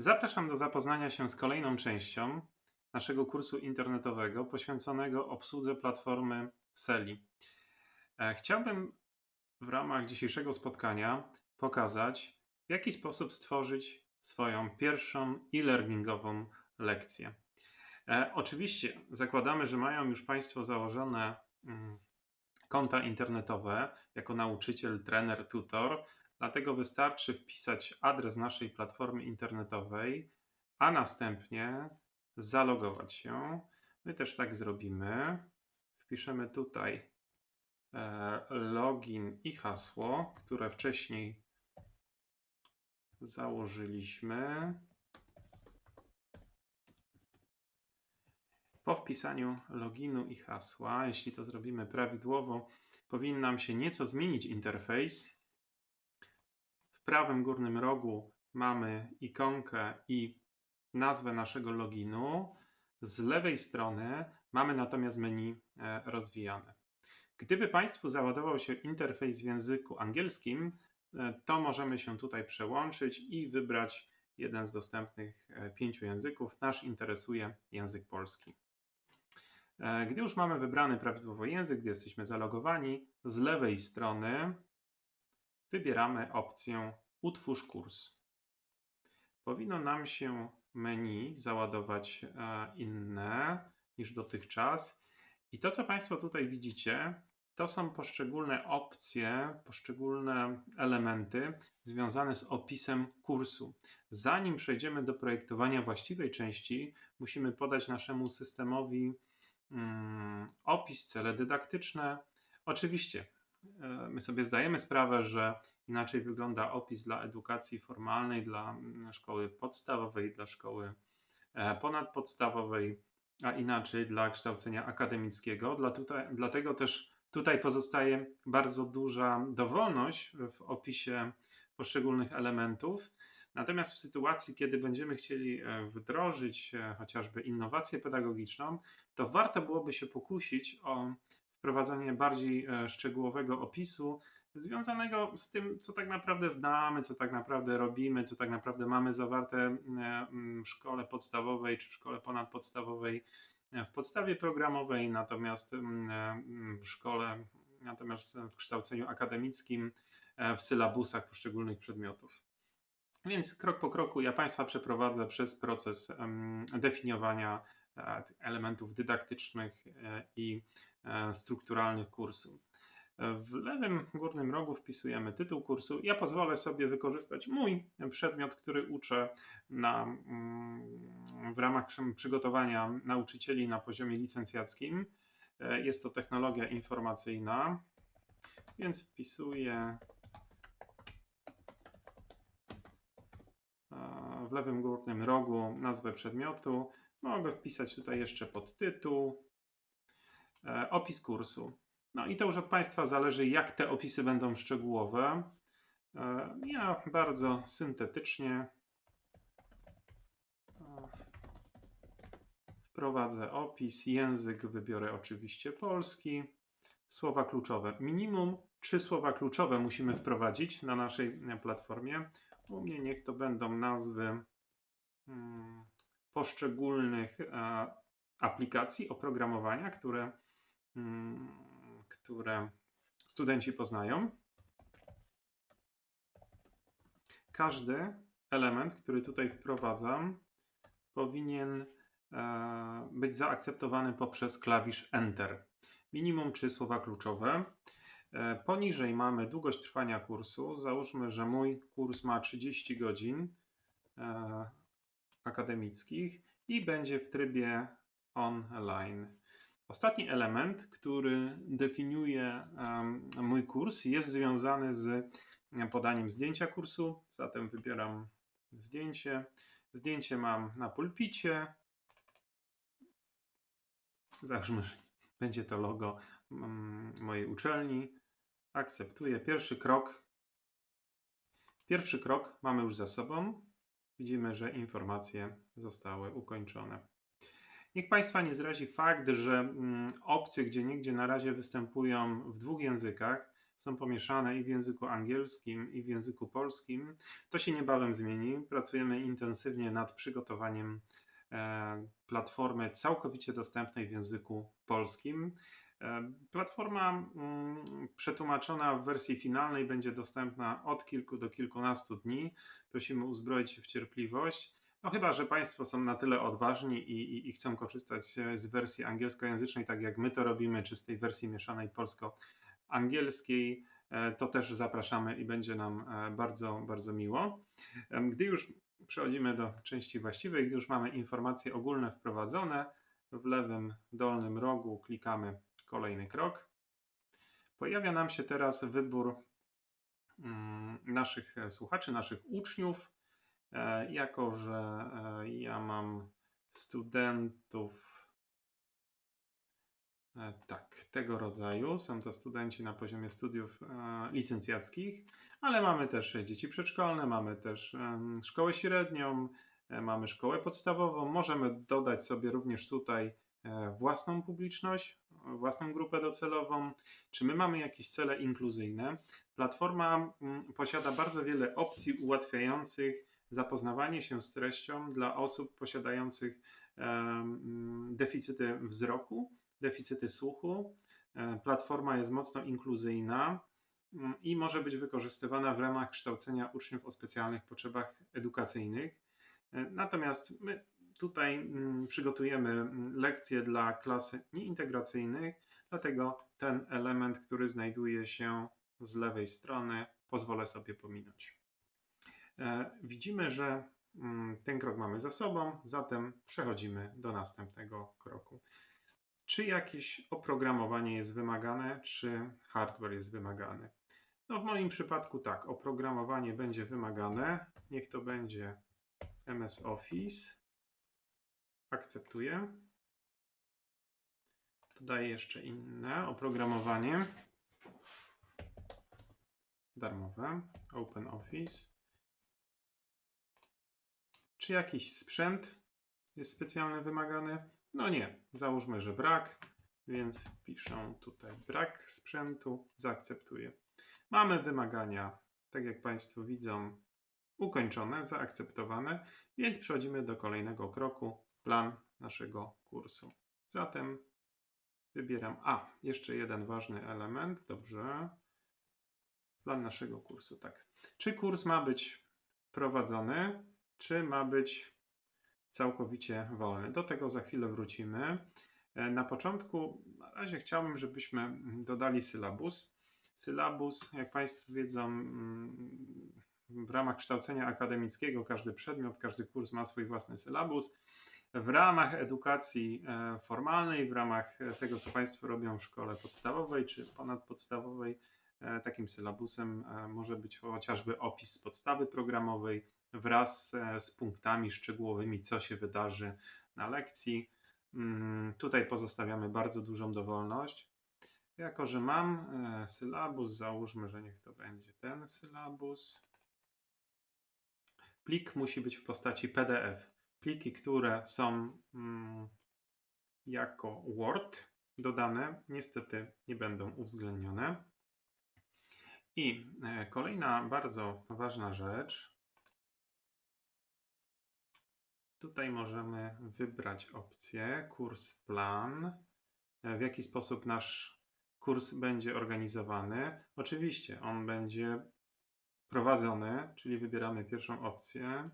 Zapraszam do zapoznania się z kolejną częścią naszego kursu internetowego poświęconego obsłudze platformy Seli. E, chciałbym w ramach dzisiejszego spotkania pokazać, w jaki sposób stworzyć swoją pierwszą e-learningową lekcję. E, oczywiście zakładamy, że mają już Państwo założone mm, konta internetowe jako nauczyciel, trener, tutor Dlatego wystarczy wpisać adres naszej platformy internetowej, a następnie zalogować się. My też tak zrobimy. Wpiszemy tutaj e, login i hasło, które wcześniej założyliśmy. Po wpisaniu loginu i hasła, jeśli to zrobimy prawidłowo, powinien nam się nieco zmienić interfejs prawym górnym rogu mamy ikonkę i nazwę naszego loginu. Z lewej strony mamy natomiast menu e, rozwijane. Gdyby Państwu załadował się interfejs w języku angielskim, e, to możemy się tutaj przełączyć i wybrać jeden z dostępnych e, pięciu języków. Nasz interesuje język polski. Gdy już mamy wybrany prawidłowo język, gdy jesteśmy zalogowani, z lewej strony wybieramy opcję Utwórz kurs. Powinno nam się menu załadować e, inne niż dotychczas. I to, co Państwo tutaj widzicie, to są poszczególne opcje, poszczególne elementy związane z opisem kursu. Zanim przejdziemy do projektowania właściwej części, musimy podać naszemu systemowi mm, opis, cele dydaktyczne. Oczywiście my sobie zdajemy sprawę, że inaczej wygląda opis dla edukacji formalnej, dla mm, szkoły podstawowej, dla szkoły e, ponadpodstawowej, a inaczej dla kształcenia akademickiego. Dla tutaj, dlatego też tutaj pozostaje bardzo duża dowolność w opisie poszczególnych elementów. Natomiast w sytuacji, kiedy będziemy chcieli e, wdrożyć chociażby innowację pedagogiczną, to warto byłoby się pokusić o wprowadzenie bardziej e, szczegółowego opisu związanego z tym, co tak naprawdę znamy, co tak naprawdę robimy, co tak naprawdę mamy zawarte w szkole podstawowej czy w szkole ponadpodstawowej e, w podstawie programowej, natomiast e, w szkole, natomiast w kształceniu akademickim, w sylabusach poszczególnych przedmiotów. Więc krok po kroku ja Państwa przeprowadzę przez proces definiowania elementów dydaktycznych i E, strukturalnych kursu. W lewym górnym rogu wpisujemy tytuł kursu. Ja pozwolę sobie wykorzystać mój przedmiot, który uczę na, mm, w ramach przygotowania nauczycieli na poziomie licencjackim. E, jest to technologia informacyjna, więc wpisuję e, w lewym górnym rogu nazwę przedmiotu. Mogę wpisać tutaj jeszcze podtytuł, E, opis kursu. No i to już od Państwa zależy, jak te opisy będą szczegółowe. E, ja bardzo syntetycznie e, wprowadzę opis, język wybiorę oczywiście polski, słowa kluczowe. Minimum trzy słowa kluczowe musimy wprowadzić na naszej platformie. U mnie niech to będą nazwy hmm, poszczególnych aplikacji oprogramowania, które Mm, które studenci poznają. Każdy element, który tutaj wprowadzam, powinien e, być zaakceptowany poprzez klawisz Enter. Minimum trzy słowa kluczowe. E, poniżej mamy długość trwania kursu. Załóżmy, że mój kurs ma 30 godzin e, akademickich i będzie w trybie online. Ostatni element, który definiuje mój kurs, jest związany z podaniem zdjęcia kursu. Zatem wybieram zdjęcie. Zdjęcie mam na pulpicie. Załóżmy, że będzie to logo mm, mojej uczelni. Akceptuję. Pierwszy krok. Pierwszy krok mamy już za sobą. Widzimy, że informacje zostały ukończone. Niech Państwa nie zrazi fakt, że mm, opcje, gdzie niegdzie na razie występują w dwóch językach, są pomieszane i w języku angielskim, i w języku polskim. To się niebawem zmieni. Pracujemy intensywnie nad przygotowaniem e, platformy całkowicie dostępnej w języku polskim. Platforma mm, przetłumaczona w wersji finalnej będzie dostępna od kilku do kilkunastu dni. Prosimy uzbroić się w cierpliwość. No chyba, że Państwo są na tyle odważni i, i, i, chcą korzystać z wersji angielskojęzycznej, tak jak my to robimy, czy z tej wersji mieszanej polsko-angielskiej, e, to też zapraszamy i będzie nam e, bardzo, bardzo miło. Gdy już przechodzimy do części właściwej, gdy już mamy informacje ogólne wprowadzone, w lewym dolnym rogu klikamy kolejny krok. Pojawia nam się teraz wybór mm, naszych słuchaczy, naszych uczniów. E, jako, że e, ja mam studentów e, tak, tego rodzaju. Są to studenci na poziomie studiów licencjackich, ale mamy też dzieci przedszkolne, mamy też szkołę średnią, mamy szkołę podstawową. Możemy dodać sobie również tutaj własną publiczność, własną grupę docelową. Czy my mamy jakieś cele inkluzyjne? Platforma mm, posiada bardzo wiele opcji ułatwiających zapoznawanie się z treścią dla osób posiadających deficyty wzroku, deficyty słuchu. E, platforma jest mocno inkluzyjna mm, i może być wykorzystywana w ramach kształcenia uczniów o specjalnych potrzebach edukacyjnych. E, natomiast my tutaj mm, przygotujemy mm, lekcje dla klas nieintegracyjnych, dlatego ten element, który znajduje się z lewej strony, pozwolę sobie pominąć. E, widzimy, że mm, ten krok mamy za sobą, zatem przechodzimy do następnego kroku. Czy jakieś oprogramowanie jest wymagane, czy hardware jest wymagany? No w moim przypadku tak, oprogramowanie będzie wymagane. Niech to będzie MS Office. Akceptuję. Dodaję jeszcze inne oprogramowanie darmowe Open Office. Czy jakiś sprzęt jest specjalnie wymagany? No nie, załóżmy, że brak, więc piszę tutaj brak sprzętu, zaakceptuję. Mamy wymagania, tak jak Państwo widzą, ukończone, zaakceptowane, więc przechodzimy do kolejnego kroku, plan naszego kursu. Zatem wybieram, a, jeszcze jeden ważny element, dobrze, plan naszego kursu, tak. Czy kurs ma być prowadzony czy ma być całkowicie wolny. Do tego za chwilę wrócimy. E, na początku, na razie chciałbym, żebyśmy dodali sylabus. Sylabus, jak Państwo wiedzą, mm, w ramach kształcenia akademickiego każdy przedmiot, każdy kurs ma swój własny sylabus. W ramach edukacji e, formalnej, w ramach tego, co Państwo robią w szkole podstawowej czy ponadpodstawowej, e, takim sylabusem może być chociażby opis podstawy programowej, wraz e, z punktami szczegółowymi, co się wydarzy na lekcji. Mm, tutaj pozostawiamy bardzo dużą dowolność. Jako, że mam e, sylabus, załóżmy, że niech to będzie ten sylabus. Plik musi być w postaci PDF. Pliki, które są mm, jako Word dodane, niestety nie będą uwzględnione. I e, kolejna bardzo ważna rzecz, Tutaj możemy wybrać opcję kurs plan, w jaki sposób nasz kurs będzie organizowany. Oczywiście on będzie prowadzony, czyli wybieramy pierwszą opcję.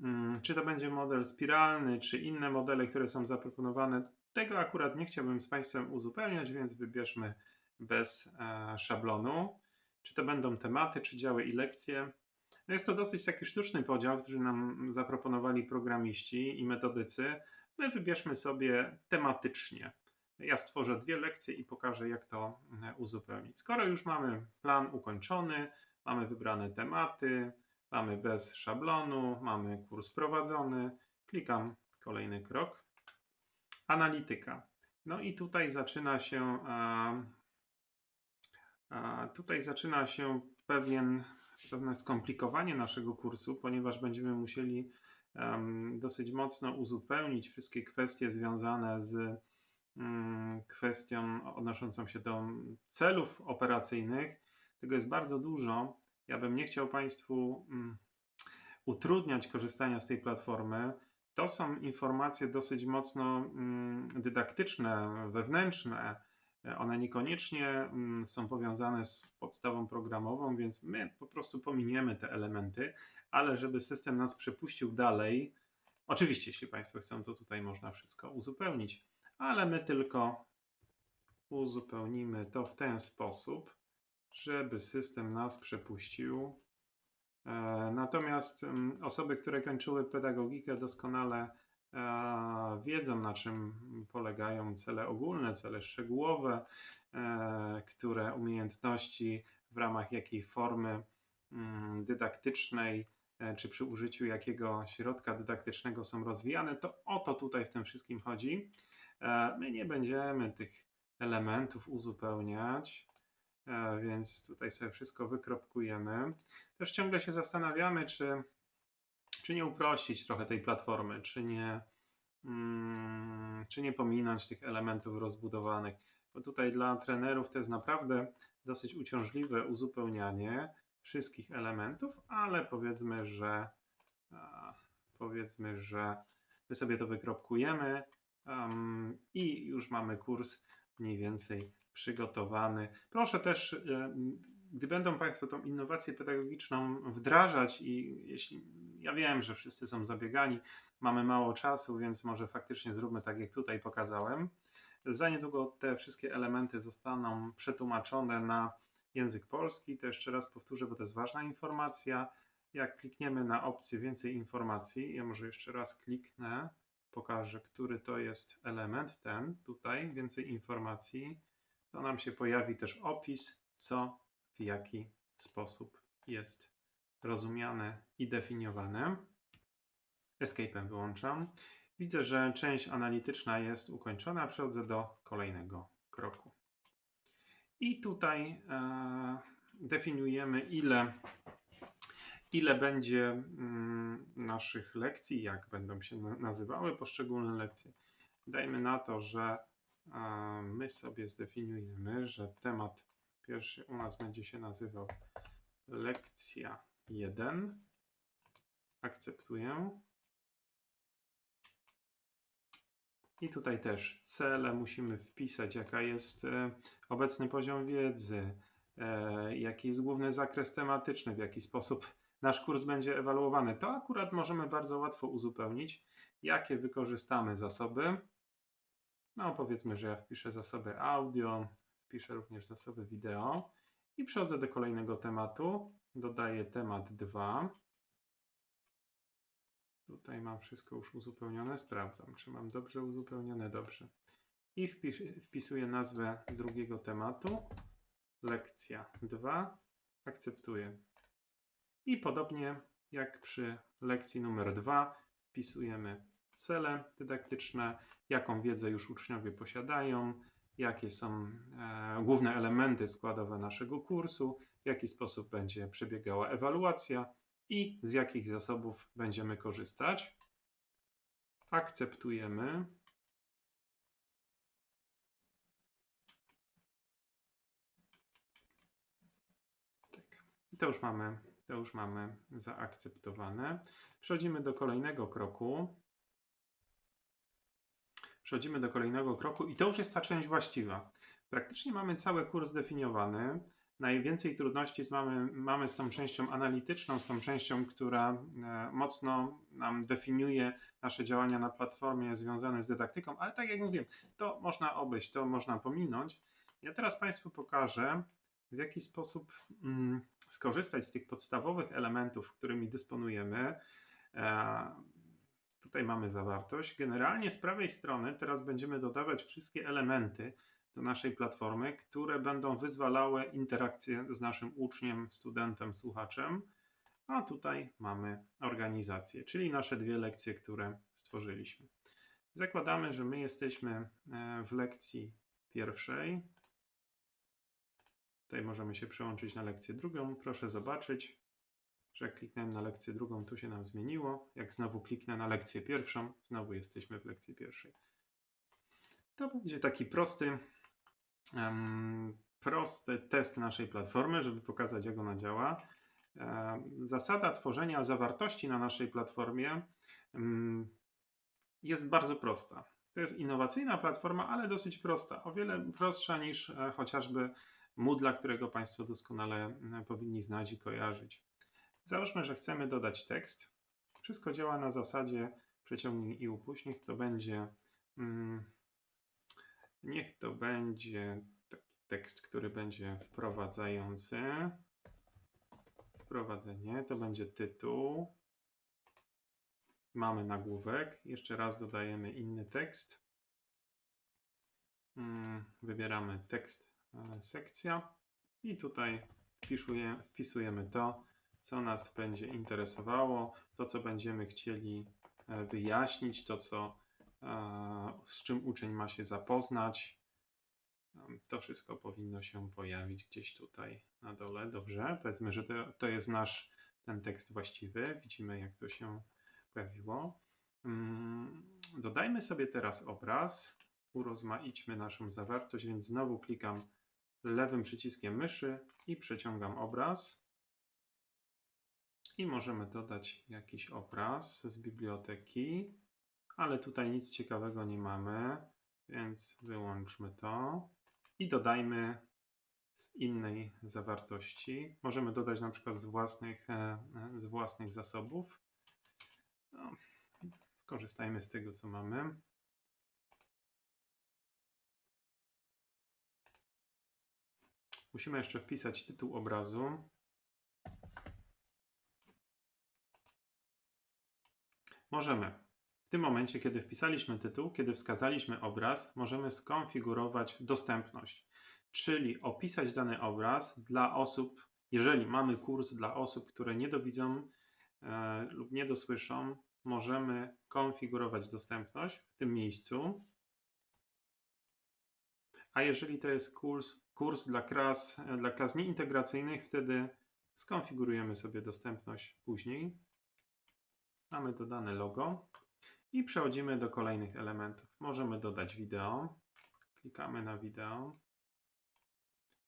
Mm, czy to będzie model spiralny, czy inne modele, które są zaproponowane, tego akurat nie chciałbym z Państwem uzupełniać, więc wybierzmy bez e, szablonu. Czy to będą tematy, czy działy i lekcje. No jest to dosyć taki sztuczny podział, który nam zaproponowali programiści i metodycy. My wybierzmy sobie tematycznie. Ja stworzę dwie lekcje i pokażę, jak to e, uzupełnić. Skoro już mamy plan ukończony, mamy wybrane tematy, mamy bez szablonu, mamy kurs prowadzony, klikam kolejny krok. Analityka. No i tutaj zaczyna się, a, a tutaj zaczyna się pewien pewne skomplikowanie naszego kursu, ponieważ będziemy musieli um, dosyć mocno uzupełnić wszystkie kwestie związane z mm, kwestią odnoszącą się do celów operacyjnych. Tego jest bardzo dużo. Ja bym nie chciał Państwu mm, utrudniać korzystania z tej platformy. To są informacje dosyć mocno mm, dydaktyczne, wewnętrzne. One niekoniecznie mm, są powiązane z podstawą programową, więc my po prostu pominiemy te elementy, ale żeby system nas przepuścił dalej, oczywiście, jeśli Państwo chcą, to tutaj można wszystko uzupełnić, ale my tylko uzupełnimy to w ten sposób, żeby system nas przepuścił. E, natomiast mm, osoby, które kończyły pedagogikę, doskonale e, wiedzą, na czym polegają cele ogólne, cele szczegółowe, e, które umiejętności w ramach jakiej formy mm, dydaktycznej czy przy użyciu jakiego środka dydaktycznego są rozwijane, to o to tutaj w tym wszystkim chodzi. My nie będziemy tych elementów uzupełniać. E, więc tutaj sobie wszystko wykropkujemy. Też ciągle się zastanawiamy, czy, czy nie uprościć trochę tej platformy, czy nie, mm, czy nie pominąć tych elementów rozbudowanych, bo tutaj dla trenerów to jest naprawdę dosyć uciążliwe uzupełnianie wszystkich elementów, ale powiedzmy, że powiedzmy, że my sobie to wykropkujemy um, i już mamy kurs mniej więcej przygotowany. Proszę też, e, gdy będą Państwo tą innowację pedagogiczną wdrażać i jeśli ja wiem, że wszyscy są zabiegani, mamy mało czasu, więc może faktycznie zróbmy tak, jak tutaj pokazałem. Za niedługo te wszystkie elementy zostaną przetłumaczone na język polski. To jeszcze raz powtórzę, bo to jest ważna informacja. Jak klikniemy na opcję więcej informacji, ja może jeszcze raz kliknę, pokażę, który to jest element, ten tutaj, więcej informacji to nam się pojawi też opis, co w jaki sposób jest rozumiane i definiowane. Escape'em wyłączam. Widzę, że część analityczna jest ukończona. Przechodzę do kolejnego kroku. I tutaj e, definiujemy, ile, ile będzie mm, naszych lekcji, jak będą się nazywały poszczególne lekcje. Dajmy na to, że a my sobie zdefiniujemy, że temat pierwszy u nas będzie się nazywał lekcja 1. Akceptuję. I tutaj też cele musimy wpisać, jaka jest e, obecny poziom wiedzy, e, jaki jest główny zakres tematyczny, w jaki sposób nasz kurs będzie ewaluowany. To akurat możemy bardzo łatwo uzupełnić, jakie wykorzystamy zasoby no powiedzmy, że ja wpiszę zasoby audio, wpiszę również zasoby wideo i przechodzę do kolejnego tematu. Dodaję temat 2. Tutaj mam wszystko już uzupełnione. Sprawdzam, czy mam dobrze uzupełnione. Dobrze. I wpis wpisuję nazwę drugiego tematu. Lekcja 2. Akceptuję. I podobnie jak przy lekcji numer 2 wpisujemy cele dydaktyczne, jaką wiedzę już uczniowie posiadają, jakie są e, główne elementy składowe naszego kursu, w jaki sposób będzie przebiegała ewaluacja i z jakich zasobów będziemy korzystać. Akceptujemy. Tak. To już mamy, to już mamy zaakceptowane. Przechodzimy do kolejnego kroku. Przechodzimy do kolejnego kroku i to już jest ta część właściwa. Praktycznie mamy cały kurs zdefiniowany. Najwięcej trudności mamy, mamy z tą częścią analityczną, z tą częścią, która e, mocno nam definiuje nasze działania na platformie związane z dydaktyką, ale tak jak mówiłem, to można obejść, to można pominąć. Ja teraz Państwu pokażę, w jaki sposób mm, skorzystać z tych podstawowych elementów, którymi dysponujemy. Tutaj mamy zawartość. Generalnie z prawej strony teraz będziemy dodawać wszystkie elementy do naszej platformy, które będą wyzwalały interakcję z naszym uczniem, studentem, słuchaczem. A tutaj mamy organizację, czyli nasze dwie lekcje, które stworzyliśmy. Zakładamy, że my jesteśmy e, w lekcji pierwszej. Tutaj możemy się przełączyć na lekcję drugą. Proszę zobaczyć, że jak kliknąłem na lekcję drugą, tu się nam zmieniło. Jak znowu kliknę na lekcję pierwszą, znowu jesteśmy w lekcji pierwszej. To będzie taki prosty, em, prosty test naszej platformy, żeby pokazać, jak ona działa. E, Zasada tworzenia zawartości na naszej platformie mm, jest bardzo prosta. To jest innowacyjna platforma, ale dosyć prosta. O wiele prostsza niż e, chociażby Moodle, którego Państwo doskonale e, powinni znać i kojarzyć. Załóżmy, że chcemy dodać tekst. Wszystko działa na zasadzie przeciągnij i upuść. Niech to będzie, mm, niech to będzie taki tekst, który będzie wprowadzający. Wprowadzenie to będzie tytuł. Mamy nagłówek. Jeszcze raz dodajemy inny tekst. Mm, Wybieramy tekst, e, sekcja i tutaj wpisuje, wpisujemy to, co nas będzie interesowało, to, co będziemy chcieli e, wyjaśnić, to, co, e, z czym uczeń ma się zapoznać. To wszystko powinno się pojawić gdzieś tutaj na dole. Dobrze, powiedzmy, że to, to jest nasz ten tekst właściwy. Widzimy, jak to się pojawiło. Mm, Dodajmy sobie teraz obraz. Urozmaićmy naszą zawartość, więc znowu klikam lewym przyciskiem myszy i przeciągam obraz. I możemy dodać jakiś obraz z biblioteki, ale tutaj nic ciekawego nie mamy, więc wyłączmy to i dodajmy z innej zawartości. Możemy dodać na przykład z własnych, e, e, z własnych zasobów. No, korzystajmy z tego, co mamy. Musimy jeszcze wpisać tytuł obrazu. Możemy w tym momencie, kiedy wpisaliśmy tytuł, kiedy wskazaliśmy obraz, możemy skonfigurować dostępność, czyli opisać dany obraz dla osób, jeżeli mamy kurs dla osób, które niedowidzą e, lub niedosłyszą, możemy konfigurować dostępność w tym miejscu. A jeżeli to jest kurs, kurs dla, klas, dla klas nieintegracyjnych, wtedy skonfigurujemy sobie dostępność później. Mamy dodane logo i przechodzimy do kolejnych elementów. Możemy dodać wideo. Klikamy na wideo.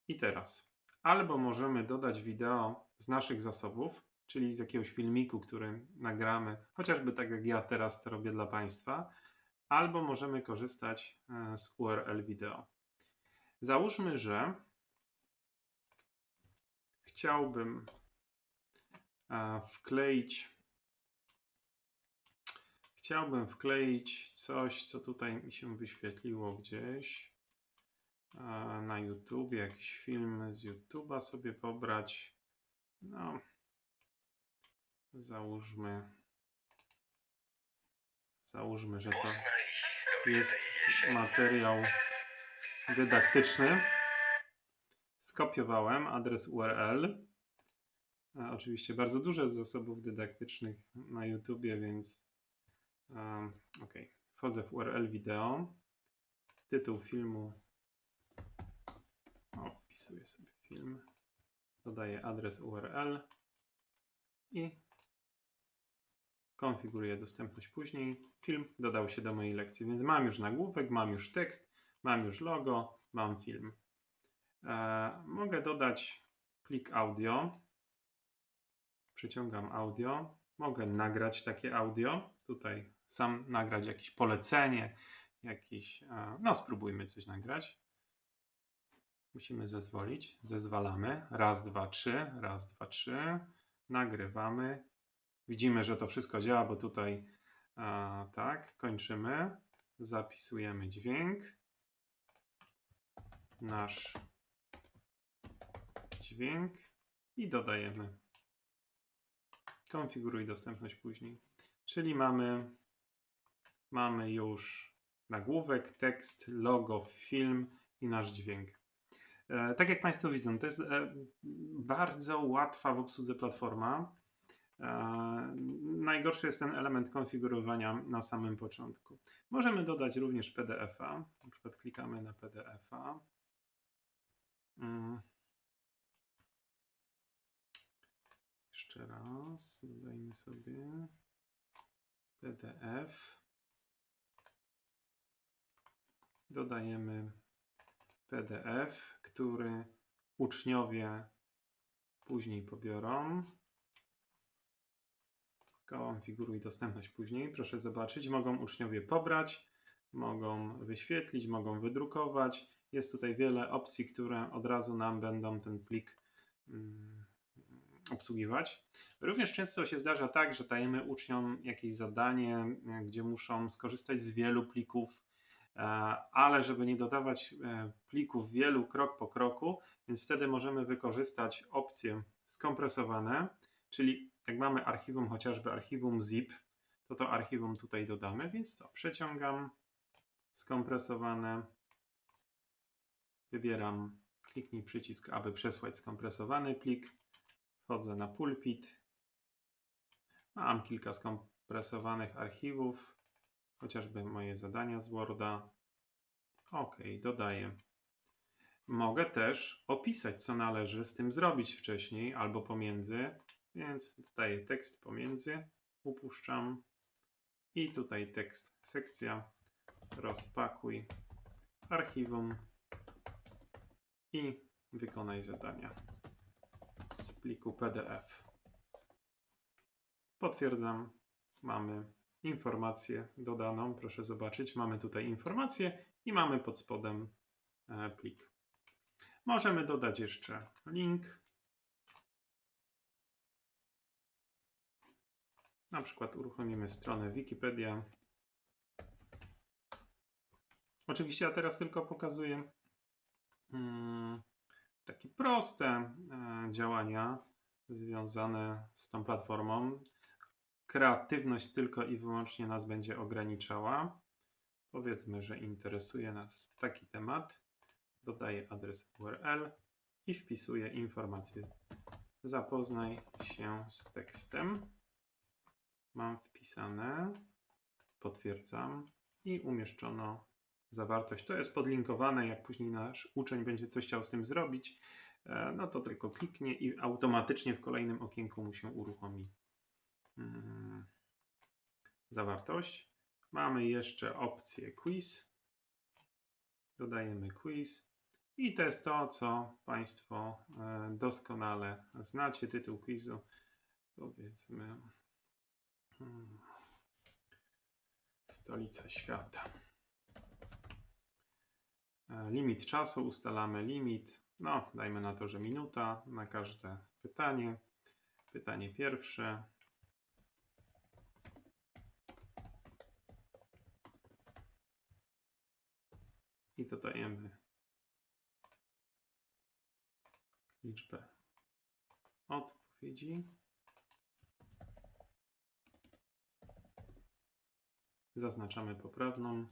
I teraz albo możemy dodać wideo z naszych zasobów, czyli z jakiegoś filmiku, który nagramy, chociażby tak jak ja teraz to robię dla Państwa, albo możemy korzystać e, z URL wideo. Załóżmy, że chciałbym e, wkleić chciałbym wkleić coś, co tutaj mi się wyświetliło gdzieś na YouTube, jakiś film z YouTube'a sobie pobrać. No, załóżmy, załóżmy, że to jest materiał dydaktyczny. Skopiowałem adres URL. E, Oczywiście bardzo dużo jest zasobów dydaktycznych na YouTubie, więc ok. Wchodzę w URL wideo. Tytuł filmu. O, wpisuję sobie film. Dodaję adres URL i konfiguruję dostępność później. Film dodał się do mojej lekcji, więc mam już nagłówek, mam już tekst, mam już logo, mam film. E, mogę dodać plik audio. Przyciągam audio. Mogę nagrać takie audio. Tutaj sam nagrać jakieś polecenie, jakiś. E, no, spróbujmy coś nagrać. Musimy zezwolić. Zezwalamy. Raz, dwa, trzy. Raz, dwa, trzy. Nagrywamy. Widzimy, że to wszystko działa, bo tutaj e, tak, kończymy. Zapisujemy dźwięk. Nasz dźwięk i dodajemy. Konfiguruj dostępność później. Czyli mamy, mamy już nagłówek, tekst, logo, film i nasz dźwięk. E, tak jak Państwo widzą, to jest e, bardzo łatwa w obsłudze platforma. E, najgorszy jest ten element konfigurowania na samym początku. Możemy dodać również PDF-a. Na przykład klikamy na PDF-a. Mm. Jeszcze raz, dodajmy sobie PDF. Dodajemy PDF, który uczniowie później pobiorą. Konfiguruj dostępność później. Proszę zobaczyć, mogą uczniowie pobrać, mogą wyświetlić, mogą wydrukować. Jest tutaj wiele opcji, które od razu nam będą ten plik mm, obsługiwać. Również często się zdarza tak, że dajemy uczniom jakieś zadanie, gdzie muszą skorzystać z wielu plików, ale żeby nie dodawać e, plików wielu krok po kroku, więc wtedy możemy wykorzystać opcję skompresowane, czyli jak mamy archiwum, chociażby archiwum zip, to to archiwum tutaj dodamy, więc to przeciągam, skompresowane, wybieram, kliknij przycisk, aby przesłać skompresowany plik, wchodzę na pulpit, mam kilka skompresowanych archiwów, chociażby moje zadania z Worda, ok, dodaję. Mogę też opisać, co należy z tym zrobić wcześniej albo pomiędzy, więc dodaję tekst pomiędzy, upuszczam i tutaj tekst sekcja, rozpakuj archiwum i wykonaj zadania z pliku PDF. Potwierdzam, mamy informację dodaną, proszę zobaczyć, mamy tutaj informację i mamy pod spodem e, plik. Możemy dodać jeszcze link. Na przykład uruchomimy stronę Wikipedia. Oczywiście ja teraz tylko pokazuję hmm, takie proste e, działania związane z tą platformą. Kreatywność tylko i wyłącznie nas będzie ograniczała. Powiedzmy, że interesuje nas taki temat dodaję adres URL i wpisuję informację. Zapoznaj się z tekstem. Mam wpisane, potwierdzam i umieszczono zawartość. To jest podlinkowane, jak później nasz uczeń będzie coś chciał z tym zrobić, e, no to tylko kliknie i automatycznie w kolejnym okienku mu się uruchomi zawartość. Mamy jeszcze opcję quiz. Dodajemy quiz. I to jest to, co Państwo e, doskonale znacie. Tytuł quizu powiedzmy hmm, Stolica świata. E, limit czasu, ustalamy limit. No, dajmy na to, że minuta na każde pytanie. Pytanie pierwsze. I dodajemy liczbę odpowiedzi. Zaznaczamy poprawną.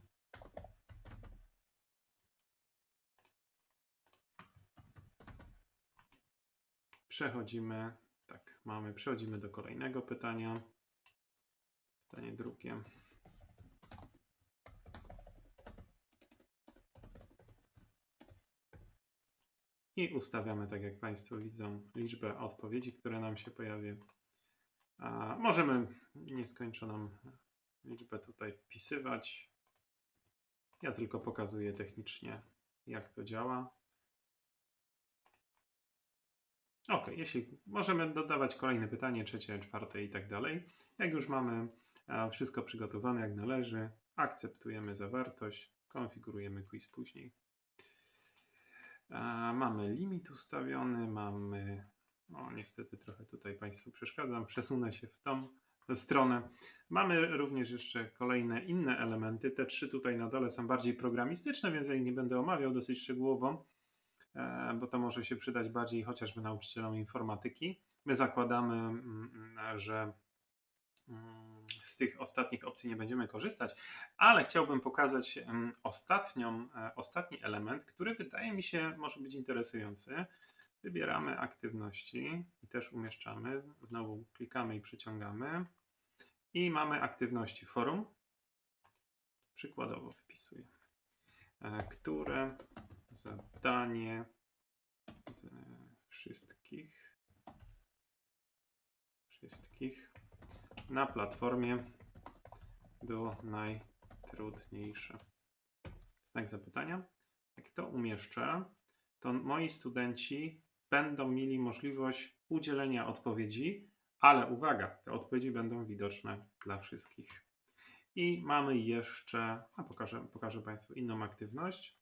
Przechodzimy, tak, mamy, przechodzimy do kolejnego pytania. Pytanie drugie. I ustawiamy, tak jak Państwo widzą, liczbę odpowiedzi, które nam się pojawi. A możemy nieskończoną liczbę tutaj wpisywać. Ja tylko pokazuję technicznie, jak to działa. Ok, jeśli możemy dodawać kolejne pytanie, trzecie, czwarte i tak dalej. Jak już mamy wszystko przygotowane jak należy, akceptujemy zawartość, konfigurujemy quiz później. Mamy limit ustawiony, mamy. No, niestety trochę tutaj Państwu przeszkadzam. Przesunę się w tą stronę. Mamy również jeszcze kolejne inne elementy. Te trzy tutaj na dole są bardziej programistyczne, więc ja ich nie będę omawiał dosyć szczegółowo, e, bo to może się przydać bardziej chociażby nauczycielom informatyki. My zakładamy, mm, mm, że mm, tych ostatnich opcji nie będziemy korzystać, ale chciałbym pokazać ostatnią, e, ostatni element, który wydaje mi się może być interesujący. Wybieramy aktywności i też umieszczamy. Znowu klikamy i przyciągamy. I mamy aktywności forum. Przykładowo wpisuję. E, które zadanie ze wszystkich wszystkich na platformie było najtrudniejsze. znak zapytania. Jak to umieszczę, to moi studenci będą mieli możliwość udzielenia odpowiedzi, ale uwaga, te odpowiedzi będą widoczne dla wszystkich. I mamy jeszcze, a pokażę, pokażę Państwu inną aktywność.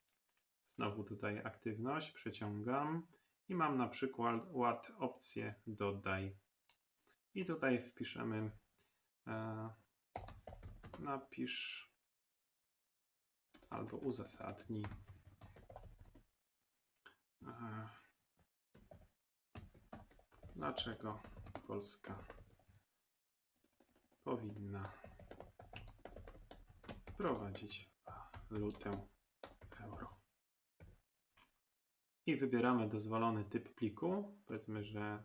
Znowu tutaj aktywność, przeciągam i mam na przykład opcję dodaj. I tutaj wpiszemy napisz albo uzasadnij. E, dlaczego Polska powinna wprowadzić lutę euro. I wybieramy dozwolony typ pliku. Powiedzmy, że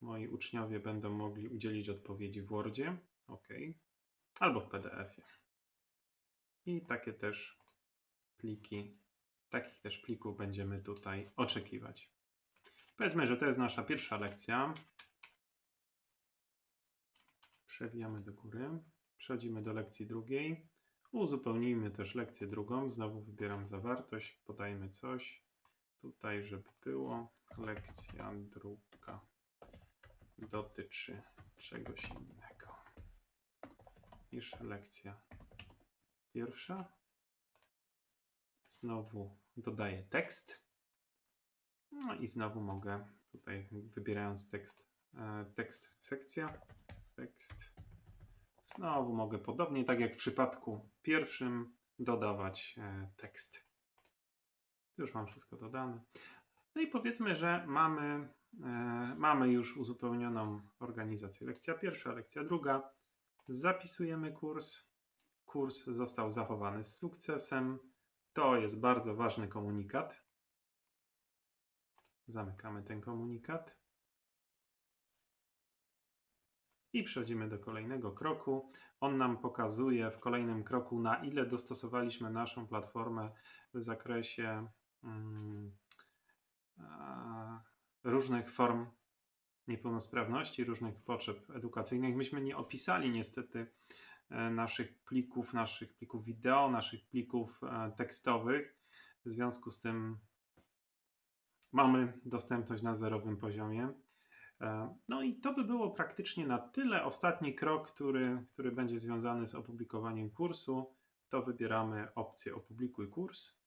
moi uczniowie będą mogli udzielić odpowiedzi w Wordzie. OK. Albo w PDF-ie. I takie też pliki, takich też plików będziemy tutaj oczekiwać. Powiedzmy, że to jest nasza pierwsza lekcja. Przewijamy do góry. Przechodzimy do lekcji drugiej. Uzupełnijmy też lekcję drugą. Znowu wybieram zawartość, podajmy coś. Tutaj, żeby było. Lekcja druga dotyczy czegoś innego niż lekcja pierwsza. Znowu dodaję tekst. No i znowu mogę tutaj wybierając tekst, e, tekst sekcja, tekst. Znowu mogę podobnie, tak jak w przypadku pierwszym, dodawać e, tekst. Już mam wszystko dodane. No i powiedzmy, że mamy, e, mamy już uzupełnioną organizację. Lekcja pierwsza, lekcja druga. Zapisujemy kurs. Kurs został zachowany z sukcesem. To jest bardzo ważny komunikat. Zamykamy ten komunikat. I przechodzimy do kolejnego kroku. On nam pokazuje w kolejnym kroku, na ile dostosowaliśmy naszą platformę w zakresie mm, różnych form niepełnosprawności, różnych potrzeb edukacyjnych. Myśmy nie opisali niestety e, naszych plików, naszych plików wideo, naszych plików e, tekstowych. W związku z tym mamy dostępność na zerowym poziomie. E, no i to by było praktycznie na tyle. Ostatni krok, który, który będzie związany z opublikowaniem kursu, to wybieramy opcję opublikuj kurs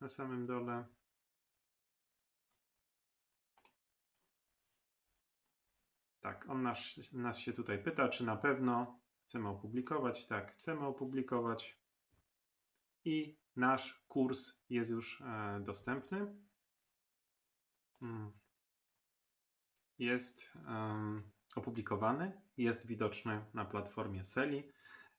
na samym dole. Tak, on nas, nas się tutaj pyta, czy na pewno chcemy opublikować. Tak, chcemy opublikować. I nasz kurs jest już e, dostępny. Hmm. Jest um, opublikowany, jest widoczny na platformie Seli.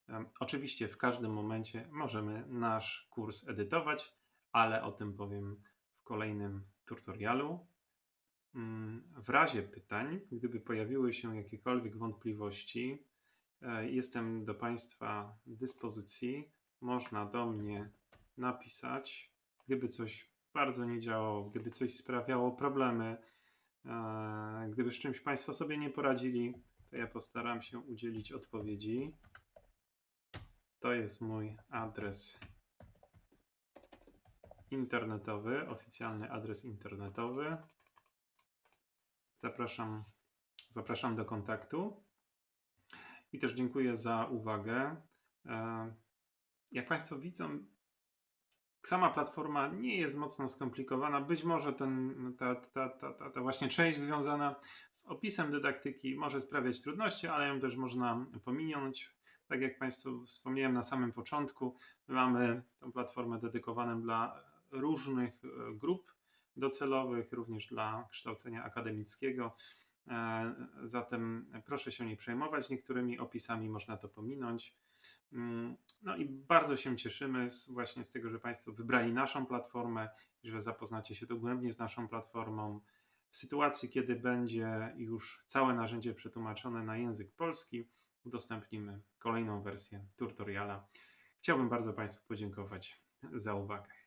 Um, oczywiście w każdym momencie możemy nasz kurs edytować, ale o tym powiem w kolejnym tutorialu. W razie pytań, gdyby pojawiły się jakiekolwiek wątpliwości, e, jestem do Państwa dyspozycji. Można do mnie napisać, gdyby coś bardzo nie działało, gdyby coś sprawiało problemy, e, gdyby z czymś Państwo sobie nie poradzili, to ja postaram się udzielić odpowiedzi. To jest mój adres internetowy, oficjalny adres internetowy. Zapraszam, zapraszam do kontaktu. I też dziękuję za uwagę. E, jak Państwo widzą, sama platforma nie jest mocno skomplikowana. Być może ten, ta, ta, ta, ta, ta właśnie część związana z opisem dydaktyki może sprawiać trudności, ale ją też można pominąć. Tak jak Państwu wspomniałem na samym początku, mamy tę platformę dedykowaną dla różnych e, grup docelowych, również dla kształcenia akademickiego. E, zatem proszę się nie przejmować niektórymi opisami, można to pominąć. Mm, no i bardzo się cieszymy z, właśnie z tego, że Państwo wybrali naszą platformę i że zapoznacie się dogłębnie z naszą platformą. W sytuacji, kiedy będzie już całe narzędzie przetłumaczone na język polski, udostępnimy kolejną wersję tutoriala. Chciałbym bardzo Państwu podziękować za uwagę.